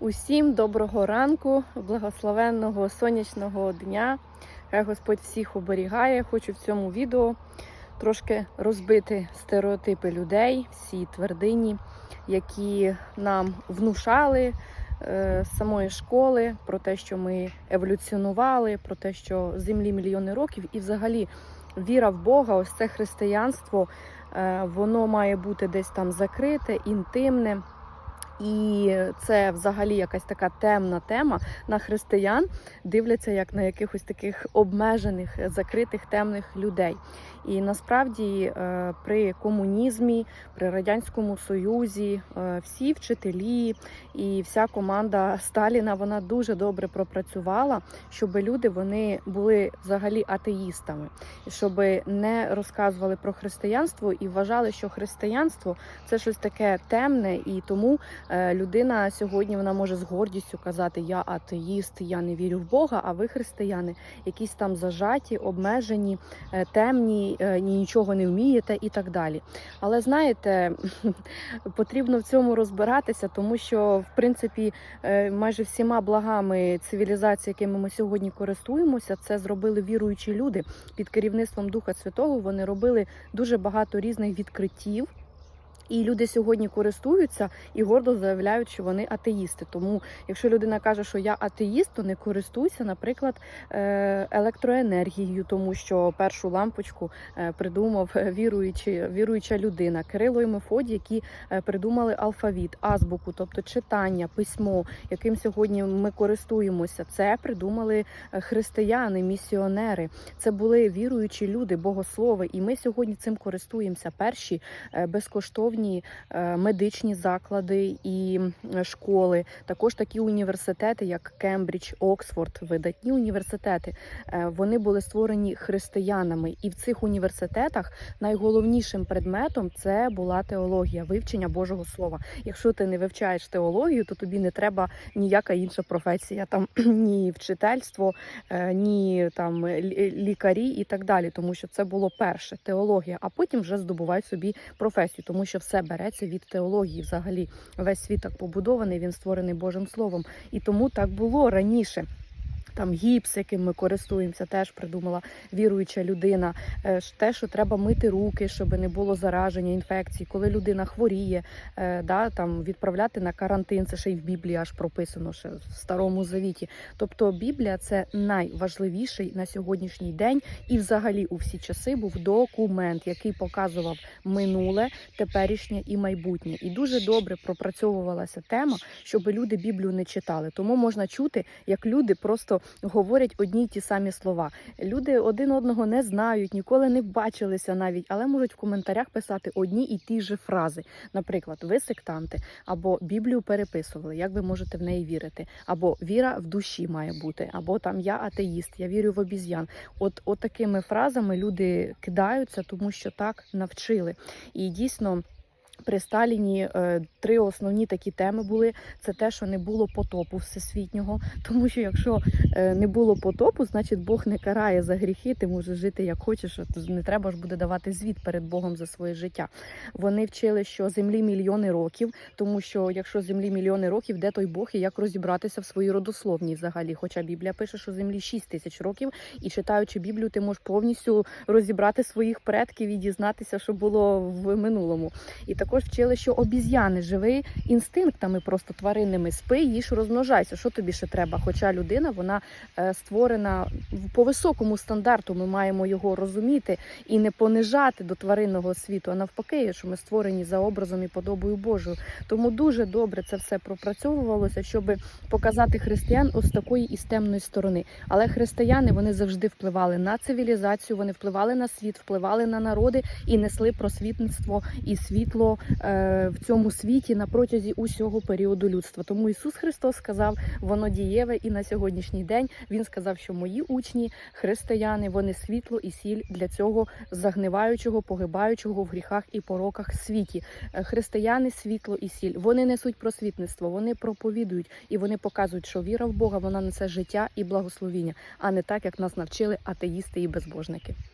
Усім доброго ранку, благословенного сонячного дня. Хай Господь всіх оберігає. Хочу в цьому відео трошки розбити стереотипи людей, всі твердині, які нам внушали е, з самої школи про те, що ми еволюціонували, про те, що землі мільйони років, і взагалі віра в Бога, ось це християнство, е, воно має бути десь там закрите, інтимне. І це взагалі якась така темна тема. На християн дивляться як на якихось таких обмежених, закритих темних людей. І насправді е, при комунізмі, при радянському союзі, е, всі вчителі і вся команда Сталіна вона дуже добре пропрацювала, щоб люди вони були взагалі атеїстами, щоб не розказували про християнство і вважали, що християнство це щось таке темне, і тому людина сьогодні вона може з гордістю казати: Я атеїст, я не вірю в Бога. А ви християни, якісь там зажаті, обмежені, е, темні, е, нічого не вмієте і так далі. Але знаєте, потрібно в цьому розбиратися, тому що в принципі е, майже всіма благами цивілізації, якими ми сьогодні користуємося, це зробили віруючі люди під керівництвом Духа Святого. Вони робили дуже багато різних відкриттів. І люди сьогодні користуються і гордо заявляють, що вони атеїсти. Тому, якщо людина каже, що я атеїст, то не користуйся, наприклад, е, електроенергією, тому що першу лампочку е, придумав віруючи, віруюча людина Кирило і Мефодій, які е, придумали алфавіт, азбуку, тобто читання, письмо, яким сьогодні ми користуємося. Це придумали християни, місіонери. Це були віруючі люди, богослови. І ми сьогодні цим користуємося. Перші безкоштовні медичні заклади і школи, також такі університети, як Кембридж, Оксфорд, видатні університети. Вони були створені християнами, і в цих університетах найголовнішим предметом це була теологія, вивчення Божого Слова. Якщо ти не вивчаєш теологію, то тобі не треба ніяка інша професія, там ні вчительство, ні там лікарі і так далі, тому що це було перше теологія, а потім вже здобувають собі професію, тому що все береться від теології. Взагалі, весь світ так побудований, він створений Божим Словом. І тому так було раніше. Там гіпс, яким ми користуємося, теж придумала віруюча людина. Е, Те, що треба мити руки, щоб не було зараження інфекцій, коли людина хворіє, е, да, там відправляти на карантин. Це ще й в Біблії аж прописано ще в старому завіті. Тобто Біблія це найважливіший на сьогоднішній день і, взагалі, у всі часи був документ, який показував минуле, теперішнє і майбутнє. І дуже добре пропрацьовувалася тема, щоб люди Біблію не читали. Тому можна чути, як люди просто говорять одні й ті самі слова. Люди один одного не знають, ніколи не бачилися навіть, але можуть в коментарях писати одні і ті ж фрази. Наприклад, ви сектанти або Біблію переписували, як ви можете в неї вірити, або віра в душі має бути, або там я атеїст, я вірю в обіз'ян. От, от такими фразами люди кидаються, тому що так навчили. І дійсно. При Сталіні е, три основні такі теми були: це те, що не було потопу всесвітнього. Тому що якщо е, не було потопу, значить Бог не карає за гріхи, ти можеш жити як хочеш, не треба ж буде давати звіт перед Богом за своє життя. Вони вчили, що землі мільйони років, тому що якщо землі мільйони років, де той Бог і як розібратися в своїй родословній взагалі? Хоча Біблія пише, що землі 6 тисяч років, і читаючи Біблію, ти можеш повністю розібрати своїх предків і дізнатися, що було в минулому. І також вчили, що обіз'яни живий інстинктами, просто тваринними спи, їж, розмножайся. Що тобі ще треба? Хоча людина вона е, створена по високому стандарту. Ми маємо його розуміти і не понижати до тваринного світу, а навпаки, що ми створені за образом і подобою Божою. Тому дуже добре це все пропрацьовувалося, щоб показати християн ось такої із темної сторони. Але християни вони завжди впливали на цивілізацію, вони впливали на світ, впливали на народи і несли просвітництво і світло в цьому світі на протязі усього періоду людства. Тому Ісус Христос сказав, воно дієве і на сьогоднішній день Він сказав, що мої учні, християни, вони світло і сіль для цього загниваючого, погибаючого в гріхах і пороках світі. Християни, світло і сіль. Вони несуть просвітництво, вони проповідують і вони показують, що віра в Бога вона несе життя і благословіння, а не так, як нас навчили атеїсти і безбожники.